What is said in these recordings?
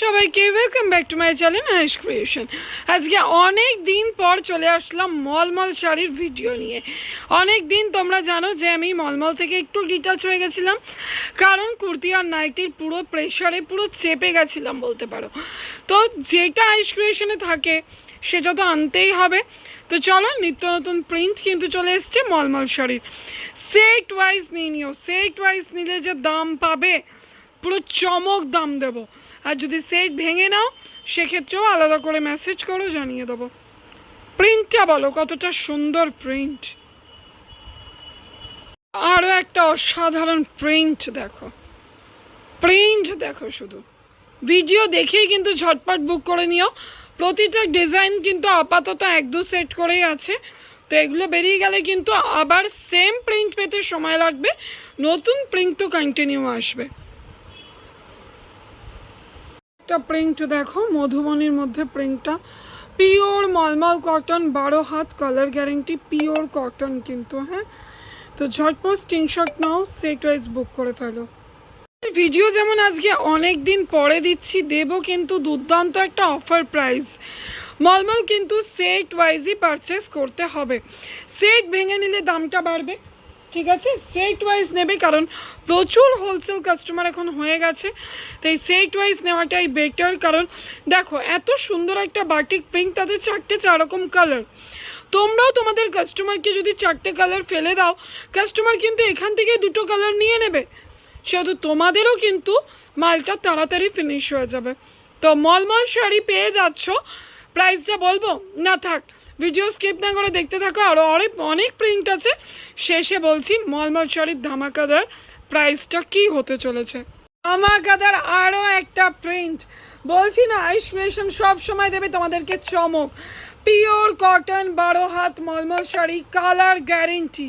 সবাইকে welcome back to my channel হাইস creation আজকে অনেক দিন পর চলে আসলাম মলমল শাড়ির ভিডিও নিয়ে। অনেক দিন তোমরা জানো যে আমি মলমল থেকে একটু ডিটাচ হয়ে গেছিলাম, কারণ কুর্তি আর নাইটির পুরো প্রেশারে পুরো চেপে গেছিলাম বলতে পারো। তো যেটা হাইস ক্রিয়েশনে থাকে, সেটা তো আনতেই হবে। তো চলো নিত্য নতুন প্রিন্ট কিন্তু চলে এসছে মলমল শাড়ির। সেট ওয়াইজ নিয়ে নিও। সেট ওয়াইজ নিলে যে দাম পাবে পুরো চমক দাম দেবো। আর যদি সেট ভেঙে নাও, সেক্ষেত্রেও আলাদা করে মেসেজ করো, জানিয়ে দেবো। প্রিন্টটা বলো, কতটা সুন্দর প্রিন্ট আরও একটা অসাধারণ প্রিন্ট দেখো। প্রিন্ট দেখো শুধু। ভিডিও দেখেই কিন্তু ঝটপট বুক করে নিও। প্রতিটা ডিজাইন কিন্তু আপাতত এক দু সেট করেই আছে। তো এগুলো বেরিয়ে গেলে কিন্তু আবার সেম প্রিন্ট পেতে সময় লাগবে। নতুন প্রিন্ট তো কন্টিনিউ আসবে। একটা প্রিন্ট, দেখো, মধুবনীর মধ্যে প্রিন্টটা। পিওর মলমল কটন, বারো হাত, কালার গ্যারেন্টি, পিওর কটন কিন্তু হ্যাঁ? তো ঝটপট স্ক্রিনশট নাও, সেট ওয়াইজ বুক করে ফেলো। ভিডিও যেমন আজকে অনেক দিন পরে দিচ্ছি, দেব কিন্তু দুর্দান্ত একটা অফার প্রাইস মলমল কিন্তু সেট ওয়াইজই পারচেস করতে হবে। সেট ভেঙে নিলে দামটা বাড়বে। ঠিক আছে? সেট ওয়াইজ নেবে, কারণ প্রচুর হোলসেল কাস্টমার এখন হয়ে গেছে। তো এই সেট ওয়াইজ নেওয়াটাই বেটার কারণ দেখো, এত সুন্দর একটা বাটিক পিঙ্ক তাতে চারটে চার রকম কালার তোমরাও তোমাদের কাস্টমারকে যদি চারটে কালার ফেলে দাও কাস্টমার কিন্তু এখান থেকে দুটো কালার নিয়ে নেবে। সেহেতু তোমাদেরও কিন্তু মালটা তাড়াতাড়ি ফিনিশ হয়ে যাবে। তো মলমল শাড়ি পেয়ে যাচ্ছ প্রাইসটা বলব? না থাক ভিডিও স্কিপ না করে দেখতে থাকো আরও অনেক অনেক প্রিন্ট আছে। শেষে বলছি, মলমল শাড়ির ধামাকাদার প্রাইসটা কি হতে চলেছে? ধামাকাদার আরও একটা প্রিন্ট বলছি না আইসক্রেশন সব সময় দেবে তোমাদেরকে চমক। পিওর কটন বারো হাত, মলমল শাড়ি কালার গ্যারেন্টি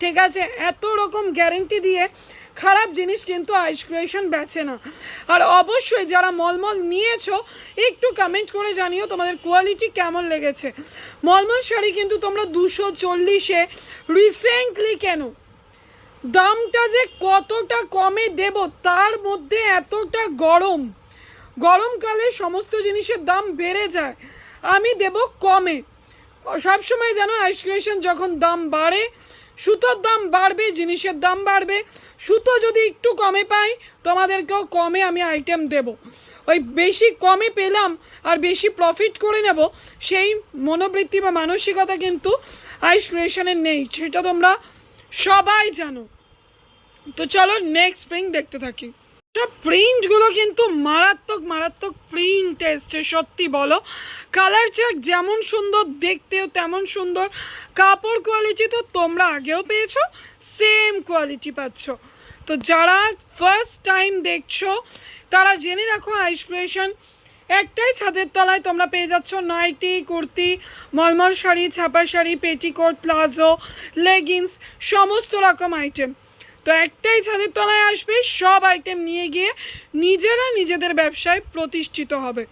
ঠিক আছে? এত রকম গ্যারেন্টি দিয়ে খারাপ জিনিস কিন্তু আইস ক্রিয়েশন বেচে না। আর অবশ্যই যারা মলমল নিয়েছো, একটু কমেন্ট করে জানিও তোমাদের কোয়ালিটি কেমন লেগেছে। মলমল শাড়ি কিন্তু তোমরা দুশো চল্লিশে রিসেন্টলি কেন? দামটা যে কতটা কমে দেব, তার মধ্যে এতটা গরম। গরমকালে সমস্ত জিনিসের দাম বেড়ে যায়। আমি দেব কমে। সবসময় যেন আইসক্রিয়েশন যখন দাম বাড়ে সুতোর দাম বাড়বে, জিনিসের দাম বাড়বে। সুতো যদি একটু কমে পাই, তোমাদেরকেও কমে আমি আইটেম দেব। ওই বেশি কমে পেলাম আর বেশি প্রফিট করে নেব, সেই মনোবৃত্তি বা মানসিকতা কিন্তু আইস ক্রিয়েশনের নেই, সেটা তোমরা সবাই জানো। তো চলো নেক্সট স্প্রিং দেখতে থাকি। প্রিন্টগুলো কিন্তু মারাত্মক মারাত্মক প্রিন্ট এসছে, সত্যি বলো। কালার চার্ট যেমন সুন্দর, দেখতেও তেমন সুন্দর। কাপড় কোয়ালিটি তো তোমরা আগেও পেয়েছ সেম কোয়ালিটি পাচ্ছ। তো যারা ফার্স্ট টাইম দেখছ, তারা জেনে রাখো আইস ক্রিয়েশন একটাই ছাদের তলায় তোমরা পেয়ে যাচ্ছ নাইটি, কুর্তি, মলমল শাড়ি, ছাপা শাড়ি পেটিকোট প্লাজো লেগিংস সমস্ত রকম আইটেম তো একটাই ছাদের তলায় আসবে, সব আইটেম নিয়ে গিয়ে নিজেরা নিজেদের ব্যবসায় প্রতিষ্ঠিত হবে।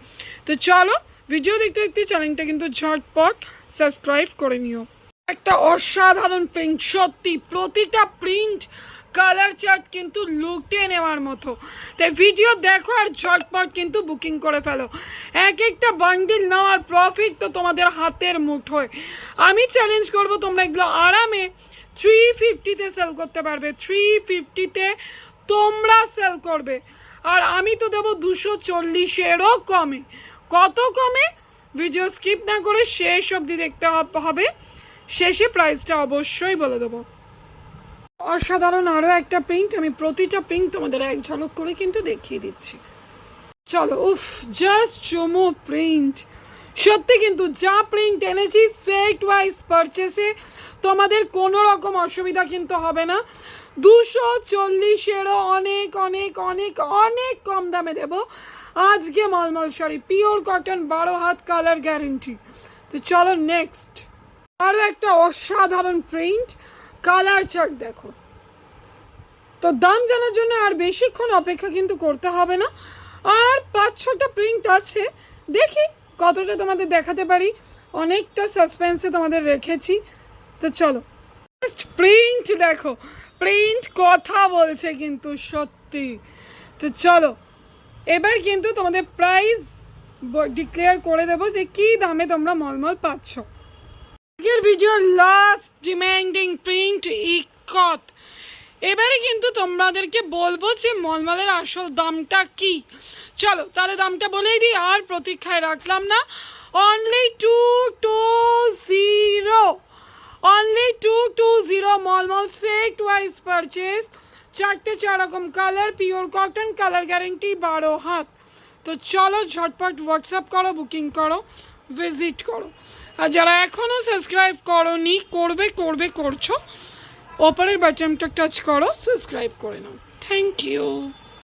তো চলো ভিডিও দেখতে দেখতে চ্যানেলটা কিন্তু ঝটপট সাবস্ক্রাইব করে নিও। একটা অসাধারণ প্রিন্ট সত্যি প্রতিটা প্রিন্ট কালার চার্ট কিন্তু লুটে নেওয়ার মতো। তাই ভিডিও দেখো আর ঝটপট কিন্তু বুকিং করে ফেলো। এক একটা বান্ডিল নেওয়ার প্রফিট তো তোমাদের হাতের মুঠোয়। আমি চ্যালেঞ্জ করব তোমরা এগুলো আরামে থ্রি ফিফটিতে সেল করতে পারবে থ্রি ফিফটিতে তোমরা সেল করবে। আর আমি তো দেবো দুশো চল্লিশেরও কমে। কত কমে? ভিডিও স্কিপ না করে শেষ অবধি দেখতে হবে শেষে প্রাইসটা অবশ্যই বলে দেবো। অসাধারণ আরও একটা প্রিন্ট আমি প্রতিটা প্রিন্ট তোমাদের এক ঝলক করে কিন্তু দেখিয়ে দিচ্ছি। চলো, উফ জাস্ট চমো প্রিন্ট সত্যি কিন্তু যা প্রিন্ট এনেছি সেট ওয়াইজ পারচেসে তোমাদের কোনো রকম অসুবিধা কিন্তু হবে না। দুশো চল্লিশেরও অনেক অনেক অনেক অনেক কম দামে দেবো। আজকে মলমল শাড়ি পিওর কটন বারো হাত কালার গ্যারেন্টি তো চলো নেক্সট আরও একটা অসাধারণ প্রিন্ট কালার চার্ট দেখো। তো দাম জানার জন্য আর বেশিক্ষণ অপেক্ষা কিন্তু করতে হবে না। আর পাঁচ ছটা প্রিন্ট আছে, দেখি কতটা তোমাদের দেখাতে পারি? অনেকটা সাসপেন্সে তোমাদের রেখেছি। তো চলো জাস্ট প্রিন্ট দেখো প্রিন্ট কথা বলছে কিন্তু সত্যি। তো চলো, এবার কিন্তু তোমাদের প্রাইস ডিক্লেয়ার করে দেবো যে কী দামে তোমরা মলমল পাচ্ছ। আজকের ভিডিওর লাস্ট ডিমান্ডিং প্রিন্ট ইকত। এবারে কিন্তু তোমাদেরকে বলব যে মলমলের আসল দামটা কি। চলো, তাহলে দামটা বলেই দিই, আর প্রতীক্ষায় রাখলাম না। Only two two zero only two two zero মলমল set wise purchase চারটে চার রকম colour pure cotton colour guarantee বারো হাত। তো চলো, ঝটপট হোয়াটসঅ্যাপ করো বুকিং করো ভিজিট করো। আর যারা এখনও সাবস্ক্রাইব করনি, করবে করবে, করছ। ওপরের বাটনটা টাচ করো সাবস্ক্রাইব করে নাও। Thank you